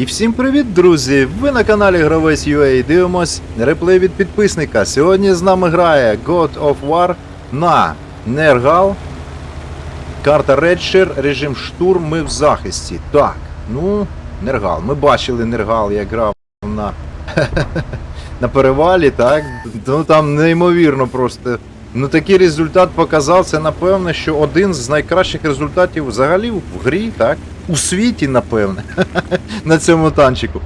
І всім привіт, друзі! Ви на каналі Гравець UA. Дивимось реплей від підписника. Сьогодні з нами грає God of War на Нергал. Карта Redshare, режим штурм, ми в захисті. Так, ну, Нергал. Ми бачили Нергал, як грав на, на перевалі, так? Ну там неймовірно просто. Ну такий результат показав. Це напевне, що один з найкращих результатів взагалі в грі, так? У світі, напевне, на цьому танчику.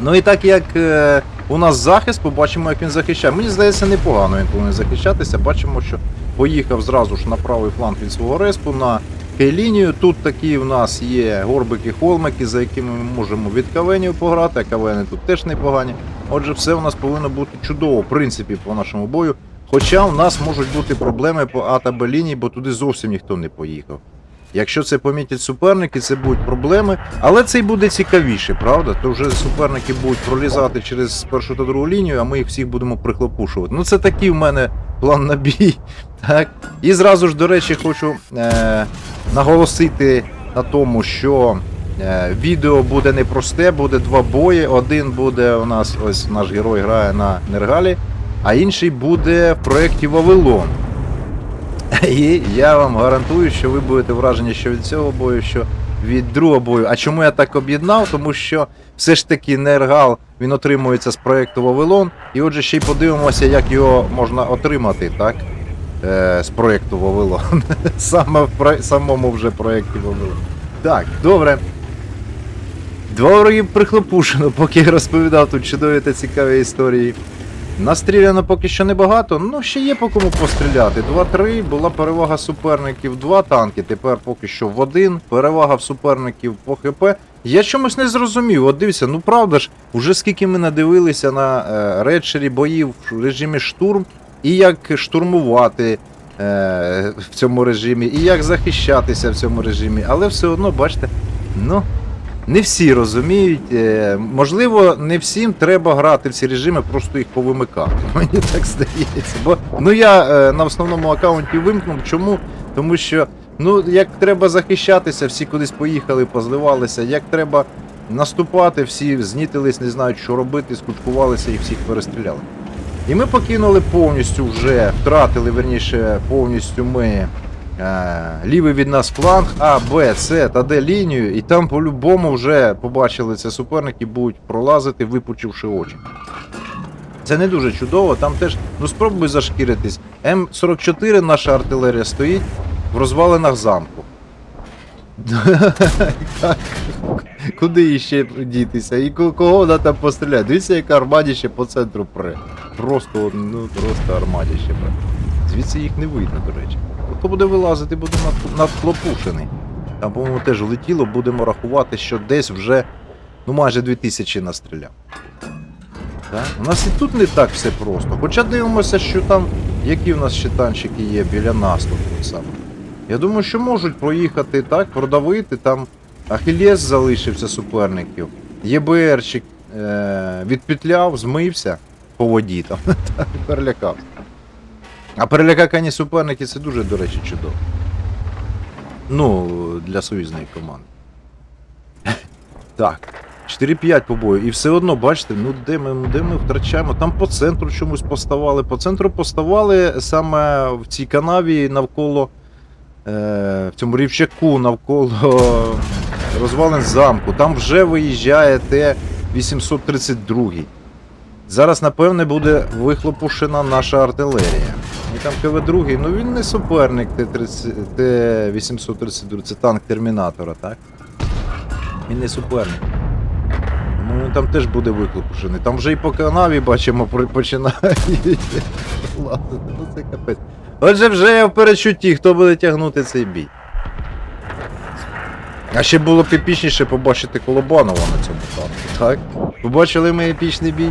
Ну і так як е, у нас захист, побачимо, як він захищає. Мені здається, непогано він повинен захищатися. Бачимо, що поїхав зразу ж на правий фланг від свого респу на Кей-лінію. Тут такі в нас є горбики-холмики, за якими ми можемо від кавенів пограти, а кавени тут теж непогані. Отже, все у нас повинно бути чудово, в принципі, по нашому бою. Хоча у нас можуть бути проблеми по А та Б лінії, бо туди зовсім ніхто не поїхав. Якщо це помітять суперники, це будуть проблеми. Але це й буде цікавіше, правда? То вже суперники будуть пролізати через першу та другу лінію, а ми їх всіх будемо прихлопушувати. Ну це такий в мене план на бій. Так. І зразу ж, до речі, хочу е- наголосити на тому, що е- відео буде непросте, буде два бої. Один буде у нас, ось наш герой грає на Нергалі, а інший буде в проєкті Вавилон. І я вам гарантую, що ви будете вражені, що від цього бою, що від другого бою. А чому я так об'єднав? Тому що все ж таки Нергал він отримується з проєкту Вавилон. І отже, ще й подивимося, як його можна отримати, так? Е, з проєкту Вавилон. Саме в про... самому вже проєкті Вавилон. Так, добре. Два вороги прихлопушено, поки я розповідав тут чудові та цікаві історії. Настріляно поки що небагато, ну ще є по кому постріляти. 2-3, була перевага суперників, два танки, тепер поки що в один. Перевага в суперників по ХП. Я чомусь не зрозумів. От дивіться, ну правда ж, уже скільки ми надивилися на е, редшері боїв в режимі штурм, і як штурмувати е, в цьому режимі, і як захищатися в цьому режимі. Але все одно, бачите, ну. Не всі розуміють. е, Можливо, не всім треба грати в ці режими, просто їх повимикати. Мені так здається. Бо ну я е, на основному аккаунті вимкнув. Чому? Тому що ну як треба захищатися, всі кудись поїхали, позливалися. Як треба наступати, всі знітились, не знають, що робити, скуткувалися і всіх перестріляли. І ми покинули повністю вже, втратили верніше повністю ми лівий від нас фланг, А, Б, С та Д лінію, і там по-любому вже побачили це суперники, будуть пролазити, випучивши очі. Це не дуже чудово, там теж, ну спробуй зашкіритись. М44 наша артилерія стоїть в розвалинах замку. Куди іще дітися? І кого вона там постріляє? Дивіться, яка армадіще по центру пре. Просто, ну, просто армадіще пре. Звідси їх не видно, до речі. Хто буде вилазити, буде надхлопушений. Там, по-моєму, теж летіло, будемо рахувати, що десь вже ну майже 2000 настріляв. Так? У нас і тут не так все просто. Хоча дивимося, що там, які в нас ще танчики є біля нас тут само. Я думаю, що можуть проїхати так, продавити. Там Ахілес залишився суперників. ЄБРчик е- відпетляв, змився по воді там. та, перелякався. А перелякакані суперники це дуже, до речі, чудово. Ну, для союзної команди. Так. 4-5 по бою. І все одно, бачите, ну де ми, де ми втрачаємо. Там по центру чомусь поставали. По центру поставали саме в цій канаві навколо. Е, в цьому рівчаку навколо розвалин замку. Там вже виїжджає Т-832. Зараз, напевне, буде вихлопушена наша артилерія. І там КВ-2, ну він не суперник Т-30 Т-832, це танк Термінатора, так? Він не суперник. Він там теж буде вихлопушений. Там вже і по канаві бачимо, починає. Ну це капець. Отже, вже я в перечутті, хто буде тягнути цей бій. А ще було б епічніше побачити Колобанова на цьому танку, так? Побачили ми епічний бій.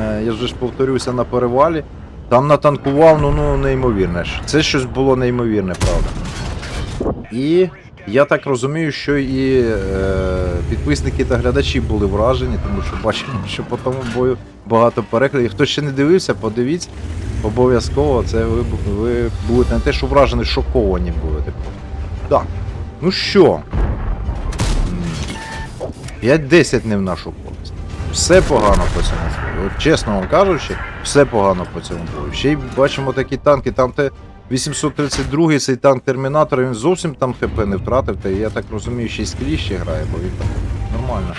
Е, Я ж повторюся на перевалі. Там натанкував, ну ну неймовірне. ж. Це щось було неймовірне, правда. І я так розумію, що і е, підписники та глядачі були вражені, тому що бачимо, що по тому бою багато переглядів. Хто ще не дивився, подивіться. Обов'язково це ви, ви будете не те, що вражені, шоковані будете. Так. Ну що? 5-10 не в нашу користь. Все погано по цьому бою. От чесно вам кажучи, все погано по цьому бою. Ще й бачимо такі танки, там те 832-й цей танк Термінатор, він зовсім там ХП не втратив, та я так розумію, ще й скрізь ще грає, бо він там нормально.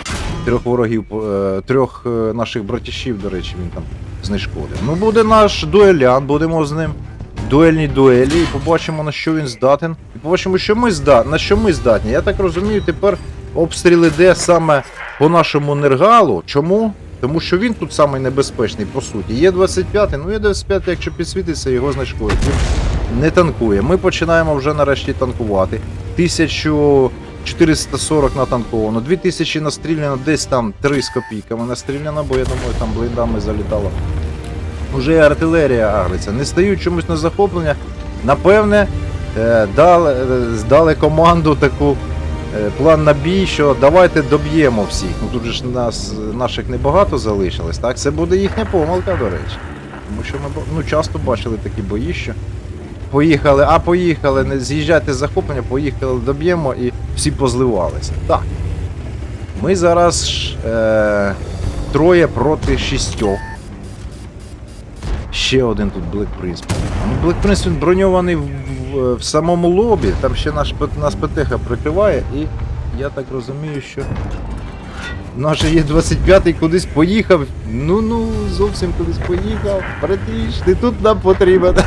Трьох ворогів, е, трьох е, наших братішів, до речі, він там знешкодив. Ну буде наш дуелян, будемо з ним. Дуельні дуелі, і побачимо на що він здатен. І побачимо, що ми зда... на що ми здатні. Я так розумію, тепер обстріл іде саме по нашому нергалу. Чому? Тому що він тут самий небезпечний, по суті. Є 25, ну є 25, якщо підсвітиться, його знешкодить. Він не танкує. Ми починаємо вже нарешті танкувати. 1440 натанковано, 2000 настріляно, десь там 3 з копійками настріляно, бо я думаю, там блиндами залітало. Уже артилерія агриться. Не стають чомусь на захоплення. Напевне, е, дали, е, здали команду таку план на бій, що давайте доб'ємо всіх. Ну тут же ж нас, наших небагато залишилось, так? Це буде їхня помилка, до речі. Тому що ми ну, часто бачили такі бої, що поїхали, а поїхали, не з'їжджайте з захоплення, поїхали, доб'ємо і всі позливалися. Так. Ми зараз е, троє проти шістьох. Ще один тут Black Prince. Ну, Black Prince він броньований в, в, самому лобі, там ще наш, нас ПТХ прикриває, і я так розумію, що наш є 25-й кудись поїхав. Ну ну, зовсім кудись поїхав. Братіш, ти тут нам потрібен.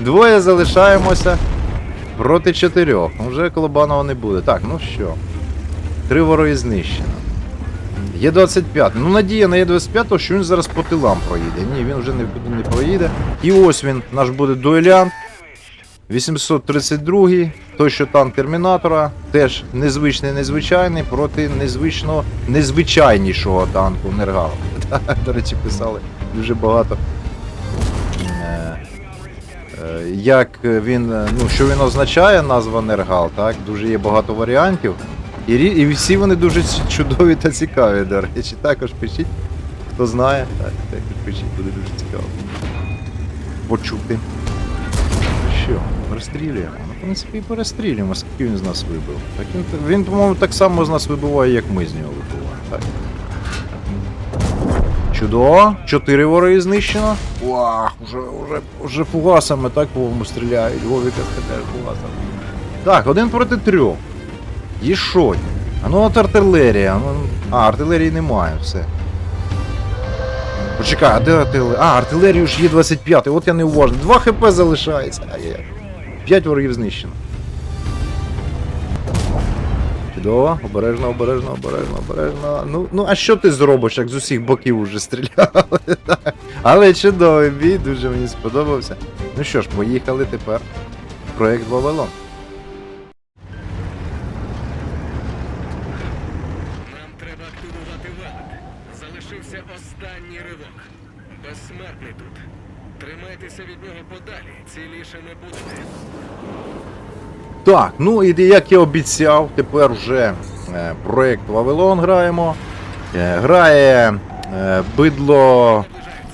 Двоє залишаємося проти чотирьох. Вже Колобанова не буде. Так, ну що. Три вороги знищено. Є 25. Ну надія на є 25, що він зараз по тилам проїде. Ні, він вже нікуди не проїде. І ось він, наш буде дуелянт. 832-й, той, що танк Термінатора, теж незвичний, незвичайний проти незвичного, незвичайнішого танку Нергала. До речі, писали дуже багато. Е, е, Як він, е, ну, що він означає, назва Нергал, так? Дуже є багато варіантів. І, і всі вони дуже чудові та цікаві, до речі. Також пишіть, хто знає, так, також пишіть, буде дуже цікаво. Почути. Що, розстрілюємо? Ну, в принципі, і перестрілюємо, скільки він з нас вибив. Так він, він, по-моєму, так само з нас вибиває, як ми з нього вибиваємо. Так. Чудово. Чотири вороги знищено. Вах, уже, уже, уже фугасами так по-моєму стріляють. Вовіка теж фугасами. Так, один проти трьох. Є що? А ну от артилерія. Ну, а, артилерії немає, все. Почекай, а де артилерія? А, артилерію ж є 25, от я не уважний. 2 хп залишається. Ай-яй. 5 ворогів знищено. Чудово, обережно, обережно, обережно, обережно. Ну, ну а що ти зробиш, як з усіх боків уже стріляли? Але чудовий бій, дуже мені сподобався. Ну що ж, поїхали тепер. Проект Вавилон. Так, ну і як я обіцяв, тепер вже е, проект Вавилон граємо. Е, грає е, бидло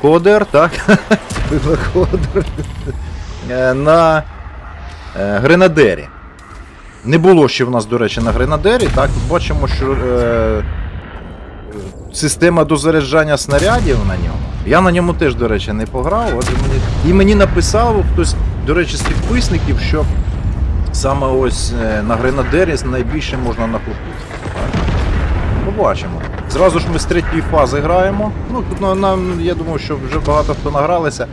Кодер, так? бидло Кодер на Гренадері. Не було ще в нас, до речі, на Гренадері. Так, бачимо, що е, система дозаряджання снарядів на ньому. Я на ньому теж, до речі, не пограв. От мені, і мені написав хтось, до речі, з підписників, що Саме ось е, на гренадері найбільше можна нахлопити. Побачимо. Зразу ж ми з третьої фази граємо. Ну тут на- нам, я думаю, що вже багато хто награлися.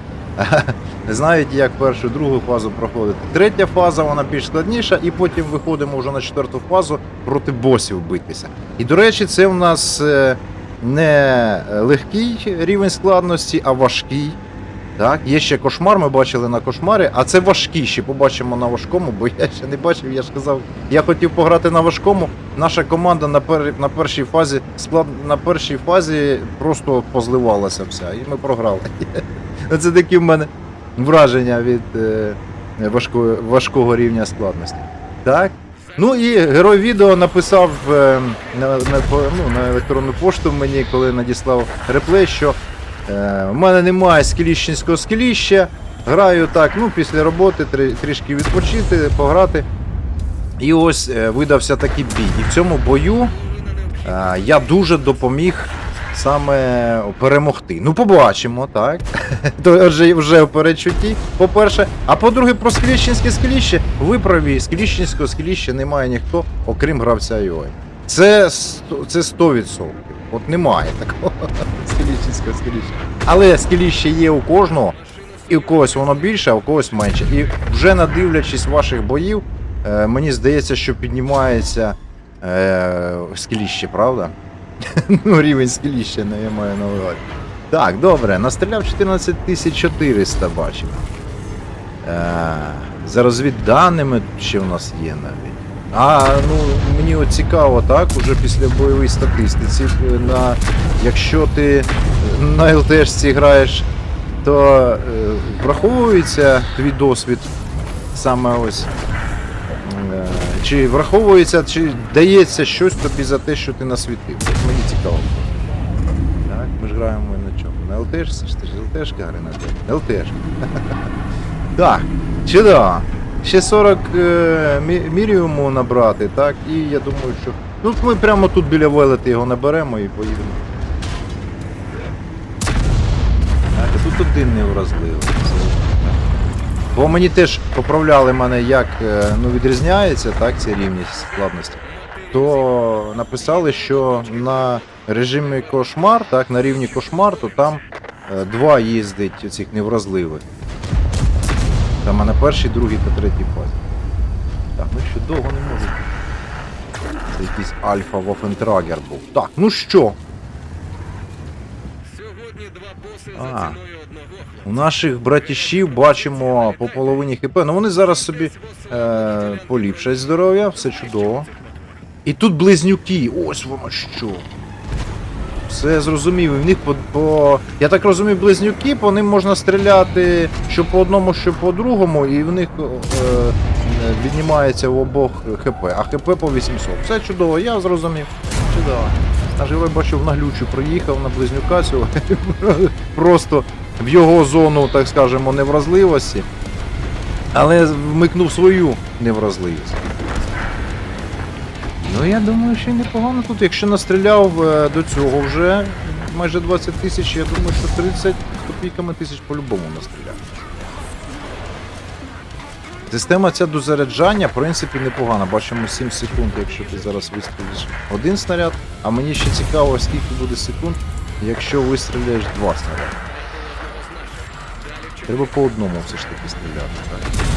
Не Знають, як першу, другу фазу проходити. Третя фаза, вона більш складніша, і потім виходимо вже на четверту фазу проти босів битися. І до речі, це у нас е, не легкий рівень складності, а важкий. Так, є ще кошмар, ми бачили на кошмарі, а це важкі, ще побачимо на важкому, бо я ще не бачив, я ж казав, я хотів пограти на важкому. Наша команда на, пер, на першій фазі склад, на першій фазі просто позливалася вся, і ми програли. Це такі в мене враження від е, важкого, важкого рівня складності. Так. Ну і герой відео написав е, на, на, ну, на електронну пошту мені, коли надіслав реплей, що е, в мене немає скіліщенського скіліща. Граю так, ну, після роботи трішки відпочити, пограти. І ось е, видався такий бій. І в цьому бою е, я дуже допоміг саме перемогти. Ну, побачимо, так. Вже, вже в перечутті, по-перше. А по-друге, про Скліщенське скліще. Ви праві, Скліщенського скліща немає ніхто, окрім гравця Йой. Це, це 100%. От немає такого Скліщенського скліща. Але скліще є у кожного. І у когось воно більше, а у когось менше. І вже надивлячись ваших боїв, е, мені здається, що піднімається е, скеліще, правда? ну, рівень скеліща, не я маю на увазі. Так, добре, настріляв 14400, бачив. Е, за розвідданими ще в нас є навіть. А, ну мені цікаво, так, уже після бойової статистиці, е, на, якщо ти на ЛТшці граєш то е, враховується твій досвід саме ось. Е, чи враховується, чи дається щось тобі за те, що ти насвітив? Мені цікаво. Так, ми ж граємо на чому? На ЛТшці? Ж ти ж ЛТшка гри на? ЛТшка. Так, чудово. Ще 40 е, міріуму набрати, так, і я думаю, що. Ну, ми прямо тут біля Велети його наберемо і поїдемо. А тут один невразливий. Бо мені теж поправляли мене, як е, ну, відрізняється так, ця рівність складності. То написали, що на режимі кошмар, так, на рівні кошмар, то там е, два їздить цих невразливих. Там а на першій, другій та третій фазі. Так, ну що довго не можу. Це якийсь альфа Вофентрагер був. Так, ну що? Сьогодні два боси А. за ціною одного. У наших братішів бачимо по половині хп. Ну вони зараз собі е, поліпшать здоров'я, все чудово. І тут близнюки. Ось воно що. Все зрозумів. В них по, по. Я так розумію, близнюки, по ним можна стріляти що по одному, що по другому, і в них е, віднімається в обох ХП. А ХП по 800. Все чудово, я зрозумів. Чудово. Наш герой бачив на глючу, приїхав на близнюка цього. Просто в його зону, так скажемо, невразливості. Але вмикнув свою невразливість. Ну я думаю, що непогано тут. Якщо настріляв е, до цього вже майже 20 тисяч, я думаю, що 30 копійками тисяч по-любому настріляв. Система ця до заряджання, в принципі, непогана. Бачимо 7 секунд, якщо ти зараз вистрілиш один снаряд. А мені ще цікаво, скільки буде секунд, якщо вистріляєш два снаряди. Треба по одному все ж таки стріляти. Так.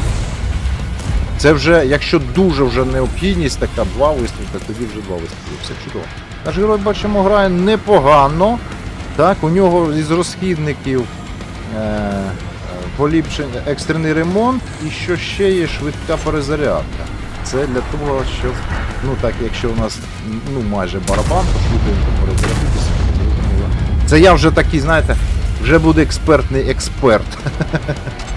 Це вже, якщо дуже вже необхідність, така два вистріли, то тоді вже два вистріли. Все чудово. Наш герой, бачимо, грає непогано. Так, у нього із розхідників е, поліпшення, екстрений ремонт і що ще є швидка перезарядка. Це для того, щоб, ну так, якщо у нас ну, майже барабан, то швиденько перезарядитися. Це я вже такий, знаєте, вже буде експертний експерт.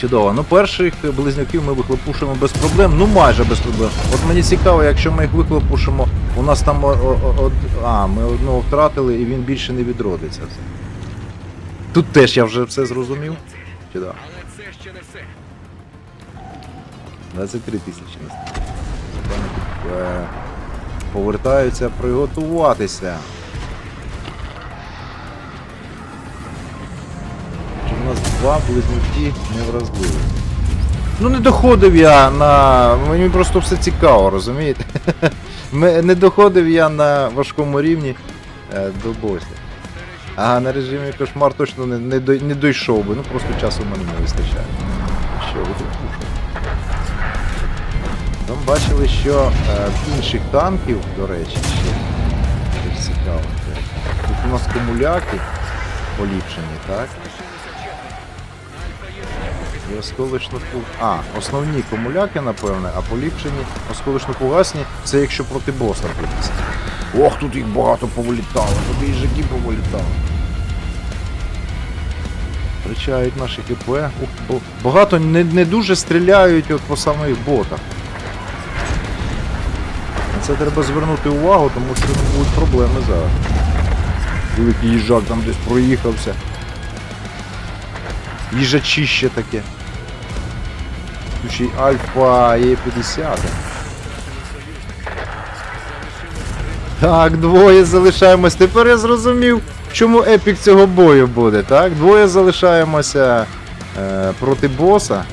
Чудово. Ну, перших близнюків ми вихлопушимо без проблем, ну майже без проблем. От мені цікаво, якщо ми їх вихлопушимо, у нас там о- о- о- а, ми одного втратили і він більше не відродиться. Тут теж я вже все зрозумів. Чудово. Але це ще не все. 23 тисячі нас. Е, Повертаються приготуватися. Два близнюки невразливі? Ну не доходив я на. Мені просто все цікаво, розумієте? Не доходив я на важкому рівні е, до боса. А на режимі кошмар точно не, не, не дійшов би, ну просто часу в мене не вистачає. Що ви тут? Там бачили, що е, інших танків, до речі, ще цікаво. Тут у нас комуляки поліпшені, так? Осколочно А, основні комуляки, напевне, а поліпшені осколочно фугасні це якщо проти боса битися. Ох, тут їх багато повилітало, тут їжаки повилітали. Втрачають наші ХП. Ух, багато не, не дуже стріляють от по самих ботах. На це треба звернути увагу, тому що будуть проблеми зараз. Великий їжак там десь проїхався. Їжачище таке. тут ще й Альфа є 50. Так, двоє залишаємось. Тепер я зрозумів, чому епік цього бою буде, так? Двоє залишаємося е, проти боса.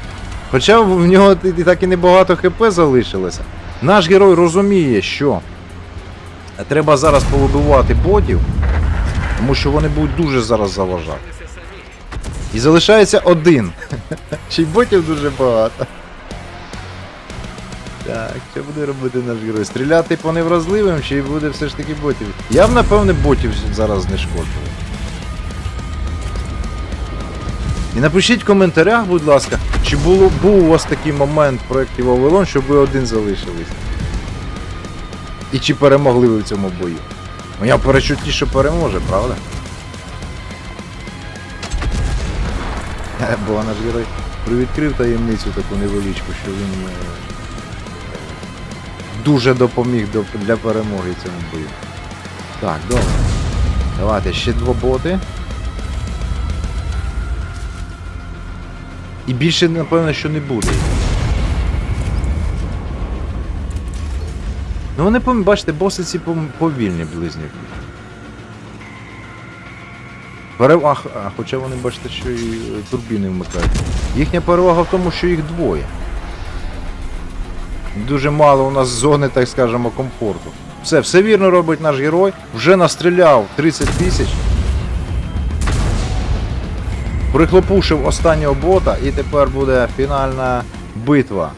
Хоча в в нього і так і небагато хп залишилося. Наш герой розуміє, що треба зараз повибивати ботів, тому що вони будуть дуже зараз заважати. І залишається один. Й ботів дуже багато. Так, що буде робити наш герой? Стріляти по невразливим, чи буде все ж таки ботів? Я б напевне ботів зараз знешкоджував. І напишіть в коментарях, будь ласка, чи було, був у вас такий момент в проєкті Вавилон, щоб ви один залишились. І чи перемогли ви в цьому бою? Моя перечутті, що переможе, правда? Бо наш герой привідкрив таємницю таку невеличку, що він е, дуже допоміг для перемоги цьому бою. Так, добре. Давайте ще два боти. І більше, напевно, що не буде. Ну вони, бачите, боси ці повільні близнюки. Перевага, а, хоча вони бачите, що і е, турбіни вмикають. Їхня перевага в тому, що їх двоє. Дуже мало у нас зони, так скажемо, комфорту. Все, все вірно робить наш герой. Вже настріляв 30 тисяч. Прихлопушив останнього бота і тепер буде фінальна битва.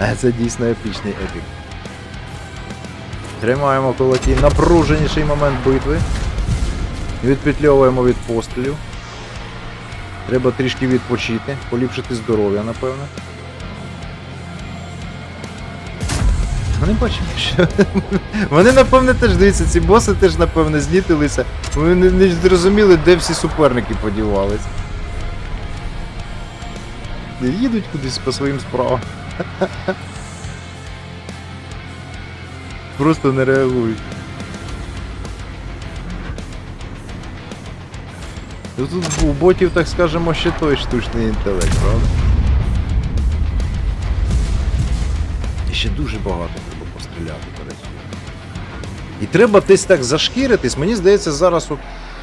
Е, Це дійсно епічний епік. Тримаємо кулаки. Напруженіший момент битви. Відпетльовуємо від пострілів. Треба трішки відпочити, поліпшити здоров'я, напевно. Вони бачимо, що. Вони, напевне, теж дивіться, ці боси теж, напевне, знітилися. Вони не зрозуміли, де всі суперники подівались. Їдуть кудись по своїм справам. Просто не реагують. Ну тут у ботів, так скажемо, ще той штучний інтелект, правда? І ще дуже багато треба постріляти, до речі. І треба десь так зашкіритись. Мені здається, зараз от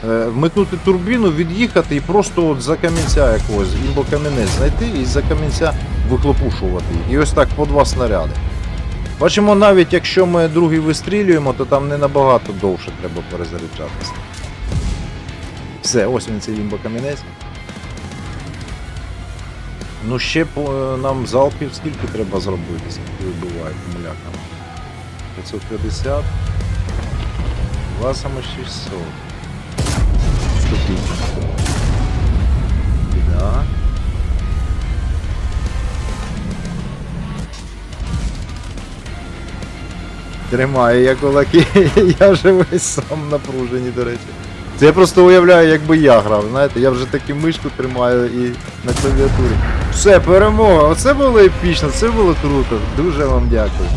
е, вмикнути турбіну, від'їхати і просто от за камінця якогось, імбо камінець знайти і за камінця вихлопушувати. І ось так по два снаряди. Бачимо, навіть якщо ми другий вистрілюємо, то там не набагато довше треба перезаряджатися. Все, ось він цей імбо камінець. Ну ще по, е, нам залпів скільки треба зробити, скільки вибиває акумулятор. 550. Два саме 600. 150. Тримаю я кулаки, я вже весь сам напружені, до речі. Це я просто уявляю, якби я грав, знаєте, я вже таки мишку тримаю і на клавіатурі. Все, перемога. Оце було епічно, це було круто. Дуже вам дякую.